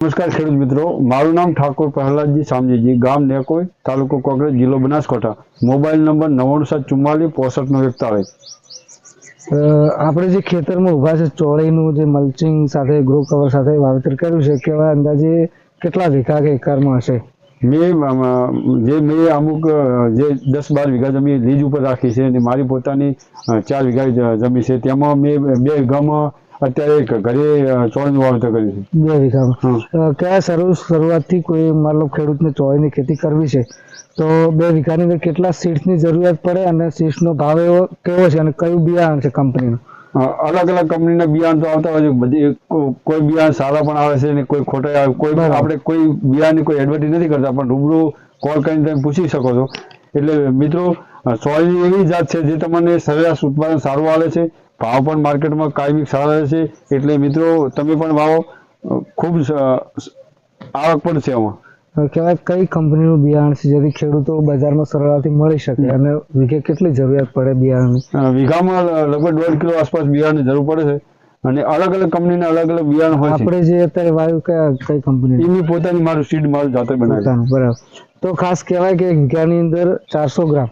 નમસ્કાર ખેડૂત મિત્રો મારું નામ ઠાકોર પ્રહલાદજી સામજીજી ગામ નેકોઈ તાલુકો કોંગ્રેસ જિલ્લો બનાસકાંઠા. મોબાઈલ નંબર નવ્વાણું સાત ચુમ્માલીસ પોસઠ નો એકતાલીસ આપણે જે ખેતરમાં ઊભા છે ચોળીનું જે મલ્ચિંગ સાથે ગ્રો કવર સાથે વાવેતર કર્યું છે કેવા અંદાજે કેટલા વીઘા કે એકરમાં હશે? મેં જે મેં અમુક જે દસ બાર વીઘા જમીન લીજ ઉપર રાખી છે અને મારી પોતાની ચાર વીઘા જમીન છે. તેમાં મેં બે વીઘામાં અત્યારે ઘરે ચોળીનું વાવેતર કર્યું છે. બે વીઘામાં કયા શરૂ શરૂઆતથી કોઈ મતલબ ખેડૂતને ચોળીની ખેતી કરવી છે? તો બે વીઘાની અંદર કેટલા સીડ્સની જરૂરિયાત પડે અને સીડ્સનો ભાવ એવો કેવો છે અને કયું બિયારણ છે કંપનીનું? અલગ અલગ કંપનીના બિયારણ તો આવતા હોય છે. બધી કોઈ બિયારણ સારા પણ આવે છે અને કોઈ ખોટા આવે. કોઈ. આપણે કોઈ બિયારણની કોઈ એડવર્ટીઝ નથી કરતા પણ રૂબરૂ કોલ કરીને તમે પૂછી શકો છો. એટલે મિત્રો સોયની એવી જાત છે જે તમને સરેરાશ ઉત્પાદન સારું આવે છે. ભાવ પણ માર્કેટમાં કાયમી સારા રહેશે. એટલે મિત્રો તમે પણ વાવો. ખૂબ આવક પણ છે અ, કહેવાય કઈ કંપનીનું બિયારણ છે જેથી ખેડૂતો બજારમાં સરળતાથી મળી શકે અને વીઘે કેટલી જરૂરિયાત પડે બિયારણની? વીઘામાં લગભગ દોઢ કિલો આસપાસ બિયારણની જરૂર પડે છે. અને અલગ અલગ કંપનીના અલગ અલગ બિયારણ હોય છે. આપણે જે અત્યારે વાયુ કયા કઈ કંપની એની પોતાની મારું સીડ મારું જાતે બનાવે. બરાબર. તો ખાસ કહેવાય કે એક વીઘાની અંદર ચારસો ગ્રામ.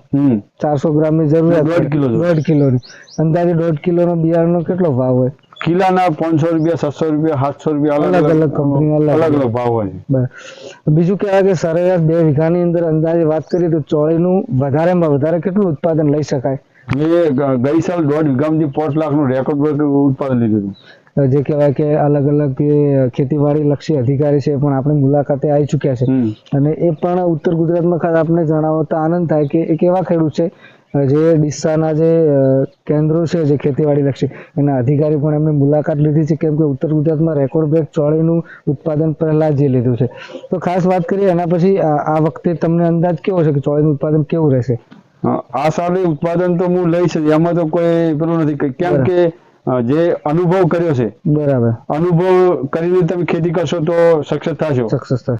ચારસો ગ્રામની જરૂરિયાત દોઢ કિલો. દોઢ કિલોની. અંદાજે દોઢ કિલોનો બિયારણનો કેટલો ભાવ હોય? કિલ્લાના પાંચસો રૂપિયા સાતસો રૂપિયા સાતસો રૂપિયા અલગ અલગ કંપની અલગ અલગ ભાવ હોય બીજું કહેવાય કે સરેરાશ બે વીઘાની અંદર અંદાજે વાત કરીએ તો ચોળીનું વધારેમાં વધારે કેટલું ઉત્પાદન લઈ શકાય? મેં ગઈ સાલ દોઢ વીઘામાંથી પાંચ લાખનું રેકોર્ડ ઉત્પાદન લીધું હતું. જે કહેવાય કે અલગ અલગ ખેતીવાડી લક્ષી અધિકારી છે પણ આપણે મુલાકાતે આવી ચૂક્યા છે. અને એ પણ ઉત્તર ગુજરાતમાં ખાસ આપણે જણાવો તો આનંદ થાય કે એક એવા ખેડૂત છે જે ડીસાના જે કેન્દ્રો છે જે ખેતીવાડી લક્ષી એના અધિકારી પણ એમને મુલાકાત લીધી છે કેમ કે ઉત્તર ગુજરાતમાં રેકોર્ડ બ્રેક ચોળીનું ઉત્પાદન પહેલા જ લીધું છે. તો ખાસ વાત કરીએ એના પછી આ વખતે તમને અંદાજ કેવો છે કે ચોળીનું ઉત્પાદન કેવું રહેશે? આ સાલે ઉત્પાદન તો હું લઈશ જ એમાં તો કોઈ પેલું નથી. કેમ કે જે અનુભવ કર્યો છે. બરાબર. અનુભવ કરીને તમે ખેતી કરશો તો સક્સેસ થશો. સક્સેસ થશે.